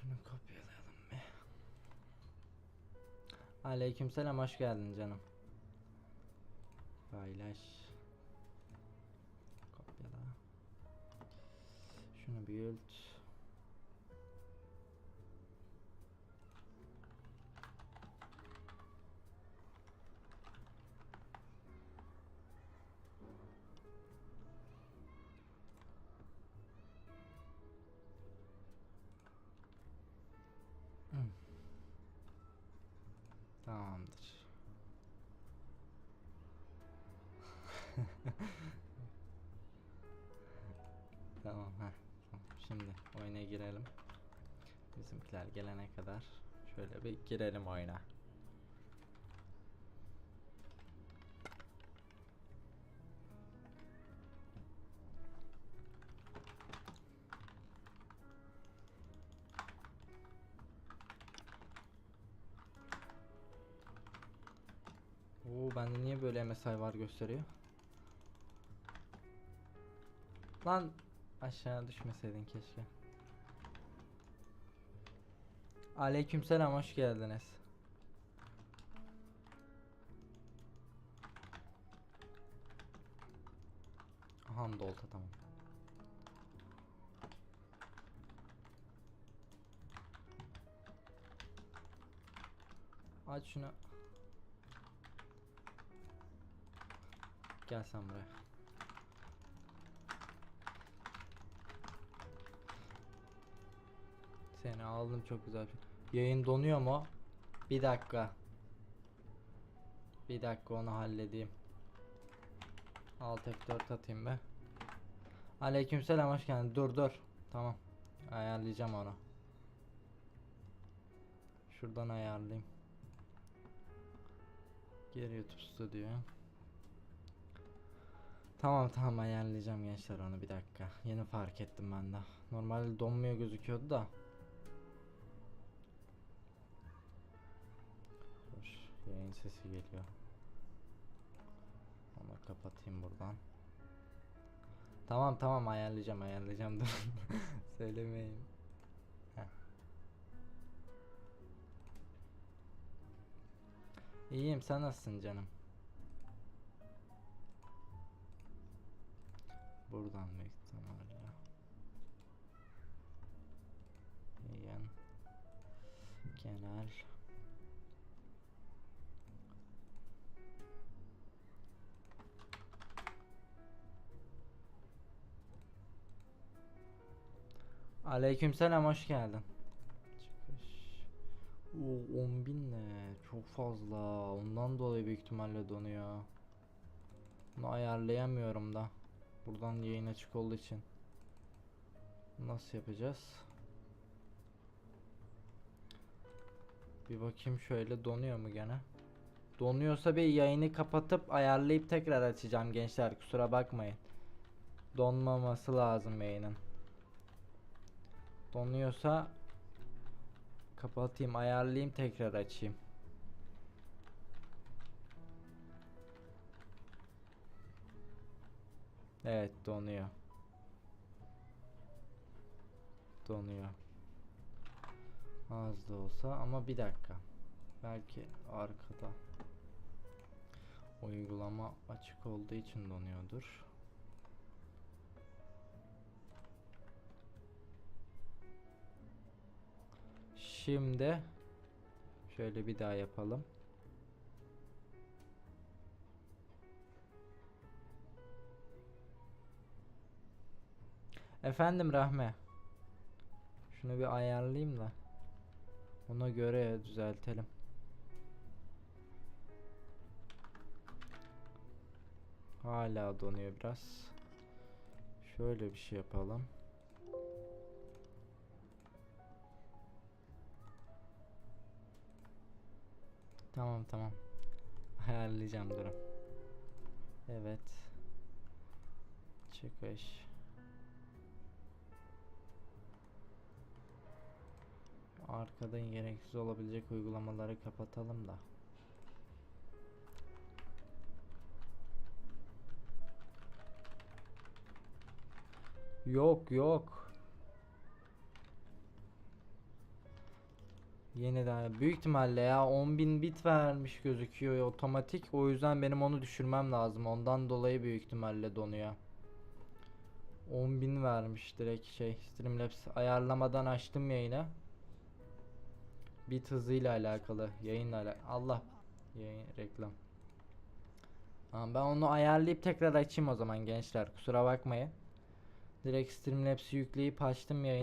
Şunu kopyalayalım bir. Aleykümselam hoş geldin canım. Paylaş. Kopyala. Şunu büyült. Girelim. Bizimkiler gelene kadar şöyle bir girelim oyuna. Oo bende niye böyle MSI var gösteriyor? Lan aşağı düşmeseydin keşke. Aleykümselam hoş geldiniz. Aha dolta tamam. Aç şunu. Gel sen buraya. Seni aldım çok güzel. Yayın donuyor mu? Bir dakika. Bir dakika onu halledeyim. Alt F4 atayım be. Aleykümselam hoş geldin. Dur dur. Tamam. Ayarlayacağım onu. Şuradan ayarlayayım. Geri YouTube Studio. Tamam tamam ayarlayacağım gençler onu bir dakika. Yeni fark ettim ben de. Normalde donmuyor gözüküyordu da. Yayın sesi geliyor. Onu kapatayım buradan. Tamam tamam ayarlayacağım ayarlayacağım dur. Söylemeyin. Heh. İyiyim sen nasılsın canım? Buradan büyük Aleykümselam hoş geldin. Çıkış. Oo 10 bin ne? Çok fazla. Ondan dolayı büyük ihtimalle donuyor. Bunu ayarlayamıyorum da. Buradan yayın açık olduğu için. Nasıl yapacağız? Bir bakayım şöyle donuyor mu gene? Donuyorsa bir yayını kapatıp ayarlayıp tekrar açacağım gençler kusura bakmayın. Donmaması lazım yayının. Donuyorsa kapatayım ayarlayayım tekrar açayım. Evet donuyor. Donuyor. Az da olsa ama bir dakika. Belki arkada uygulama açık olduğu için donuyordur. Şimdi şöyle bir daha yapalım. Efendim Rahme. Şunu bir ayarlayayım da. Ona göre düzeltelim. Hala donuyor biraz. Şöyle bir şey yapalım. Tamam tamam. Ayarlayacağım durun. Evet. Çıkış. Arkadan gereksiz olabilecek uygulamaları kapatalım da. Yok yok. Yeniden büyük ihtimalle ya 10.000 bit vermiş gözüküyor otomatik. O yüzden benim onu düşürmem lazım. Ondan dolayı büyük ihtimalle donuyor. 10.000 vermiş direkt şey Streamlabs ayarlamadan açtım yayını. Bit hızıyla alakalı, yayınla alakalı. Allah yayın reklam. Tamam ben onu ayarlayıp tekrar açayım o zaman gençler. Kusura bakmayın. Direkt Streamlabs'i yükleyip açtım yayını.